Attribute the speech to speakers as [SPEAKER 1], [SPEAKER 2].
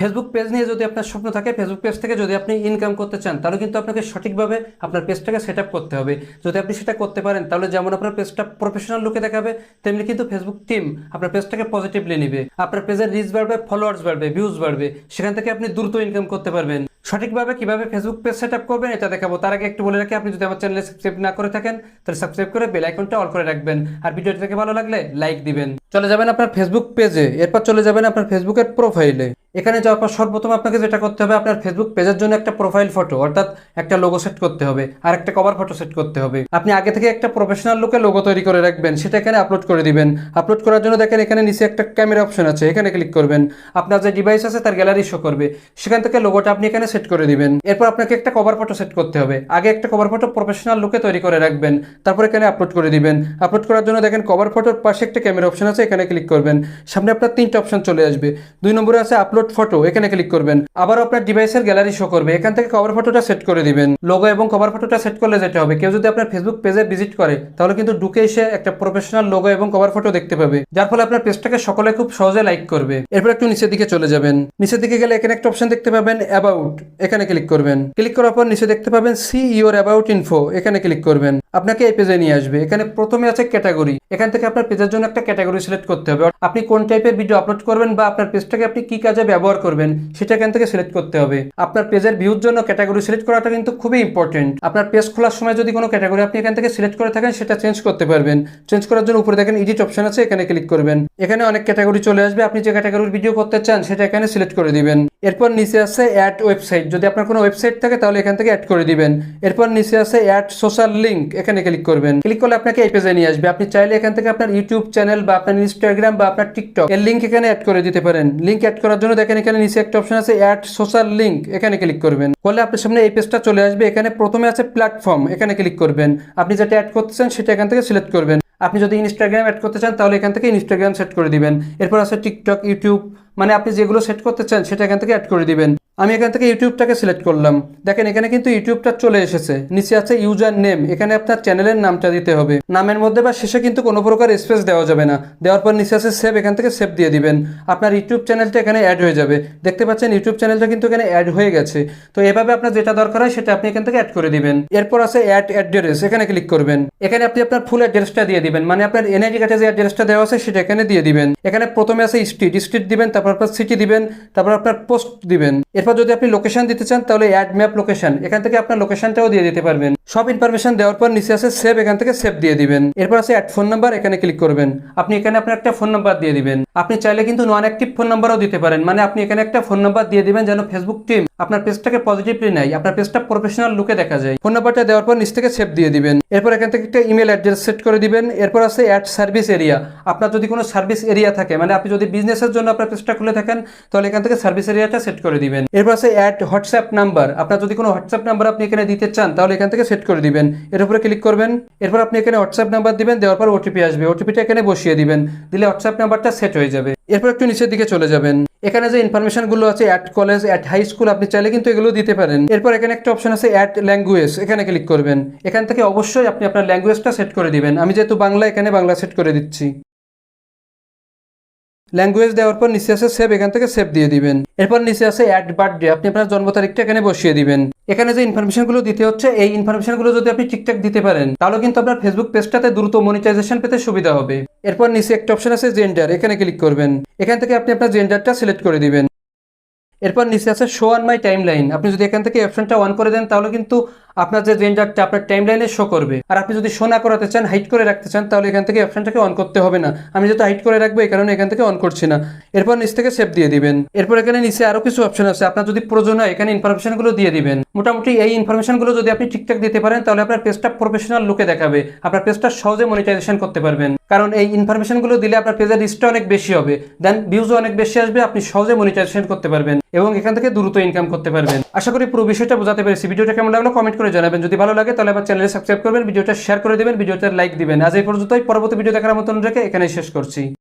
[SPEAKER 1] Facebook page নিয়ে যদি আপনার স্বপ্ন থাকে ফেসবুক পেজ থেকে যদি আপনি ইনকাম করতে চান, তাহলে কিন্তু আপনাকে সঠিকভাবে আপনার পেজটাকে সেট করতে হবে। যদি আপনি সেটা করতে পারেন, তাহলে যেমন আপনার পেজটা প্রফেশনাল লুকে দেখাবে, তেমনি কিন্তু ফেসবুক টিম আপনার পেজটাকে পজিটিভলি নেবে। আপনার পেজের রিচ বাড়বে ফলোয়ার্স বাড়বে ভিউজ বাড়বে, সেখান থেকে আপনি দ্রুত ইনকাম করতে পারবেন। সঠিকভাবে কীভাবে ফেসবুক পেজ সেট করবেন, এটা দেখাবো। তার আগে একটু বলে রাখি, আপনি যদি আমার চ্যানেলে সাবস্ক্রাইব না করে থাকেন, তাহলে সাবস্ক্রাইব করে বেল আইকনটা অল করে রাখবেন। আর ভিডিওটি থেকে ভালো লাগলে লাইক দিবেন। চলে যাবেন আপনার ফেসবুক পেজে এরপর চলে যাবেন আপনার ফেসবুকের প্রোফাইলে এখানে যাওয়ার পর সর্বপ্রথম আপনাকে যেটা করতে হবে, আপনার ফেসবুক পেজের জন্য একটা প্রোফাইল ফটো অর্থাৎ একটা লোগো সেট করতে হবে, আর একটা কভার ফটো সেট করতে হবে। আপনি আগে থেকে একটা প্রফেশনাল লুকে লোগো তৈরি করে রাখবেন, সেটা এখানে আপলোড করে দিবেন। আপলোড করার জন্য দেখেন এখানে নিচে একটা ক্যামেরা অপশন আছে, এখানে ক্লিক করবেন। আপনার যে ডিভাইস আছে, তার গ্যালারি শো করবে। সেখান থেকে লোগোটা আপনি এখানে সেট করে দিবেন। এরপর আপনাকে একটা কভার ফটো সেট করতে হবে। আগে একটা কভার ফটো প্রফেশনাল লুকে তৈরি করে রাখবেন, তারপর এখানে আপলোড করে দিবেন। আপলোড করার জন্য দেখেন কভার ফটোর পাশে একটা ক্যামেরা অপশন আছে এখানে ক্লিক করবেন। সামনে আপনার তিনটা অপশন চলে আসবে। দুই নম্বরে আছে আপলোড ফটো এখানে ক্লিক করবেন। আবার আপনার ডিভাইসের গ্যালারি শো করবে। এখান থেকে কভার ফটোটা সেট করে দিবেন। লোগো এবং কভার ফটোটা সেট করলে যেটা হবে, কেউ যদি আপনার ফেসবুক পেজে ভিজিট করে, তাহলে কিন্তু ঢুকে এসে একটা প্রফেশনাল লোগো এবং কভার ফটো দেখতে পাবে। যার ফলে আপনার পেজটাকে সকলে খুব সহজে লাইক করবে। এরপর একটু নিচের দিকে চলে যাবেন। নিচের দিকে গেলে এখানে একটা অপশন দেখতে পাবেন অ্যাবাউট এখানে ক্লিক করবেন। ক্লিক করার পর নিচে দেখতে পাবেন সি ইওর অ্যাবাউট ইনফো এখানে ক্লিক করবেন। আপনাকে এই পেজে নিয়ে আসবে। এখানে প্রথমে আছে ক্যাটাগরি এখান থেকে আপনার পেজের জন্য একটা ক্যাটাগরি সিলেক্ট করতে হবে। আপনি কোন টাইপের ভিডিও আপলোড করবেন বা আপনার পেজটাকে আপনি কি কাজে ব্যবহার করবেন, সেটা এখান থেকে সিলেক্ট করতে হবে। আপনার পেজের ভিউর জন্য ক্যাটাগরি সিলেক্ট করাটা কিন্তু খুবই ইম্পর্টেন্ট আপনার পেজ খোলার সময় যদি কোনো ক্যাটাগরি আপনি এখান থেকে সিলেক্ট করে থাকেন, সেটা চেঞ্জ করতে পারবেন। চেঞ্জ করার জন্য উপরে দেখেন এডিট অপশন আছে, এখানে ক্লিক করবেন। এখানে অনেক ক্যাটাগরি চলে আসবে। আপনি যে ক্যাটাগরির ভিডিও করতে চান, সেটা এখানে সিলেক্ট করে দিবেন। এরপর নিচে আছে অ্যাড ওয়েবসাইট যদি আপনার কোনো ওয়েবসাইট থাকে, তাহলে এখান থেকে অ্যাড করে দিবেন। এরপর নিচে আছে অ্যাড সোশ্যাল লিঙ্ক এখানে ক্লিক করবেন। ক্লিক করলে আপনাকে এই পেজে নিয়ে আসবে। আপনি চাইলে এখান থেকে আপনার ইউটিউব চ্যানেল বা আপনার ইনস্টাগ্রাম বা আপনার টিকটক এর লিঙ্ক এখানে অ্যাড করে দিতে পারেন। লিঙ্ক অ্যাড করার জন্য দেখেন এখানে নিচে একটা অপশন আছে অ্যাড সোশ্যাল লিঙ্ক এখানে ক্লিক করবেন। করলে আপনার সামনে এই পেজটা চলে আসবে। এখানে প্রথমে আছে প্ল্যাটফর্ম এখানে ক্লিক করবেন। আপনি যেটা অ্যাড করতে চান, সেটা এখান থেকে সিলেক্ট করবেন। আপনি যদি ইনস্টাগ্রাম অ্যাড করতে চান, তাহলে এখান থেকে ইনস্টাগ্রাম সেট করে দিবেন। এরপর আছে টিকটক ইউটিউব মানে আপনি যেগুলো সেট করতে চান, সেটা এখান থেকে অ্যাড করে দিবেন। আমি এখান থেকে ইউটিউবটাকে সিলেক্ট করলাম। দেখেন, এখানে কিন্তু ইউটিউবটা চলে এসেছে। নিচে আছে ইউজার নেম এখানে আপনার চ্যানেলের নামটা দিতে হবে। নামের মধ্যে বা শেষে কিন্তু কোনো প্রকার স্পেস দেওয়া যাবে না। দেওয়ার পর নিচে আছে সেভ, এখান থেকে সেভ দিয়ে দিবেন। আপনার ইউটিউব চ্যানেলটা এখানে অ্যাড হয়ে যাবে। দেখতে পাচ্ছেন, ইউটিউব চ্যানেলটা কিন্তু এখানে অ্যাড হয়ে গেছে। তো এভাবে আপনার যেটা দরকার হয়, সেটা আপনি এখান থেকে অ্যাড করে দিবেন। এরপর আছে অ্যাড অ্যাড্রেস এখানে ক্লিক করবেন। এখানে আপনি আপনার ফুল অ্যাড্রেসটা দিয়ে দিবেন। মানে আপনার এনআইডি কার্ডে যে অ্যাড্রেসটা দেওয়া আছে, সেটা এখানে দিয়ে দিবেন। এখানে প্রথমে আছে স্ট্রিট স্ট্রিট দিবেন, তারপর আপনার সিটি দিবেন, তারপর আপনার পোস্ট দিবেন। এরপর যদি আপনি লোকেশন দিতে চান, তাহলে অ্যাড ম্যাপ লোকেশন এখান থেকে আপনার লোকেশনটাও দিয়ে দিতে পারবেন। সব ইনফরমেশন দেওয়ার পর নিচে আছে সেভ এখান থেকে সেভ দিয়ে দিবেন। এরপর আছে অ্যাড ফোন নাম্বার এখানে ক্লিক করবেন। আপনি এখানে আপনার একটা ফোন নাম্বার দিয়ে দিবেন। আপনি চাইলে কিন্তু নন অ্যাক্টিভ ফোন নাম্বারও দিতে পারেন। মানে আপনি এখানে একটা ফোন নাম্বার দিয়ে দিবেন যেন ফেসবুক টিম আপনার পেজটাকে পজিটিভলি নেয়। আপনার পেজটা প্রফেশনাল লুকে দেখা যায়। ফোন নাম্বারটা দেওয়ার পর নিচ থেকে সেভ দিয়ে দিবেন। এরপর এখান থেকে একটা ইমেল অ্যাড্রেস সেট করে দিবেন। এরপর আছে অ্যাড সার্ভিস এরিয়া আপনার যদি কোনো সার্ভিস এরিয়া থাকে মানে আপনি যদি বিজনেসের জন্য আপনার পেজটা খুলে থাকেন, তাহলে এখান থেকে সার্ভিস এরিয়াটা সেট করে দিবেন। এরপর আছে অ্যাড হোয়াটসঅ্যাপ নাম্বার আপনার যদি কোনো হোয়াটসঅ্যাপ নাম্বার আপনি এখানে দিতে চান, তাহলে এখান থেকে সেট করে দিবেন। এর উপরে ক্লিক করবেন। এরপর আপনি এখানে হোয়াটসঅ্যাপ নাম্বার দিবেন, দেওয়ার পর ওটিপি আসবে। ওটিপিটা এখানে বসিয়ে দিবেন। দিলে হোয়াটসঅ্যাপ নাম্বারটা সেট হয়ে যাবে। এরপর একটু নিচের দিকে চলে যাবেন। এখানে যে ইনফরমেশনগুলো আছে at college at high school আপনি চাইলে কিন্তু এগুলো দিতে পারেন। এরপর এখানে একটা অপশন আছে অ্যাট ল্যাঙ্গুয়েজ এখানে ক্লিক করবেন। এখান থেকে অবশ্যই আপনি আপনার ল্যাঙ্গুয়েজটা সেট করে দিবেন। আমি যেহেতু বাংলা, এখানে বাংলা সেট করে দিচ্ছি। ল্যাঙ্গুয়েজ দেওয়ার পর নিচে আছে সেভ এখান থেকে সেভ দিয়ে দিবেন। এরপর নিচে আছে অ্যাড বার্থডে আপনি আপনার জন্ম তারিখটা এখানে বসিয়ে দিবেন। এখানে যে ইনফরমেশনগুলো দিতে হচ্ছে, এই ইনফরমেশনগুলো যদি আপনি ঠিকঠাক দিতে পারেন, তাহলে কিন্তু আপনার ফেসবুক পেজটাতে দ্রুত মনিটাইজেশন পেতে সুবিধা হবে। এরপর নিচে একটা অপশন আছে জেন্ডার এখানে ক্লিক করবেন। এখান থেকে আপনি আপনার জেন্ডারটা সিলেক্ট করে দিবেন। এরপর নিচে আছে show on my timeline আপনি যদি এখান থেকে অপশনটা অন করে দেন, তাহলে কিন্তু আপনার যে জেন্ডারটা আপনার টাইম লাইনে শো করবে, আর আপনি যদি শো না করাতে চান হাইট করে রাখতে চান, তাহলে এখান থেকে অপশনটাকে অন করতে হবে না। আমি যেহেতু হাইট করে রাখব, এই কারণে এখান থেকে অন করছি না। এরপর নিচ থেকে সেভ দিয়ে দিবেন। এরপর এখানে নিচে আরও কিছু অপশন আছে। আপনার যদি প্রয়োজন হয়, এখানে ইনফরমেশনগুলো দিয়ে দিবেন। মোটামুটি এই ইনফরমেশনগুলো যদি আপনি ঠিকঠাক দিতে পারেন, তাহলে আপনার পেজটা প্রফেশনাল লুকে দেখাবে। আপনার পেজটা সহজে মনিটাইজেশন করতে পারবেন। কারণ এই ইনফরমেশনগুলো দিলে আপনার পেজের রিচটা অনেক বেশি হবে। দেন ভিউজও অনেক বেশি আসবে, আপনি সহজে মনিটাইজেশন করতে পারবেন। এবং এখান থেকে দ্রুত ইনকাম করতে পারবেন। আশা করি পুরো বিষয়টা বোঝাতে পেরেছি। ভিডিওটা কেমন লাগল কমেন্ট করে জানাবেন। যদি ভালো লাগে তাহলে আমার চ্যানেলে সাবস্ক্রাইব করবেন, ভিডিওটা শেয়ার করে দেবেন ভিডিওটা লাইক দিবেন। আজ এই পর্যন্তই। পরবর্তী ভিডিও দেখার মতন রেখে এখানেই শেষ করছি।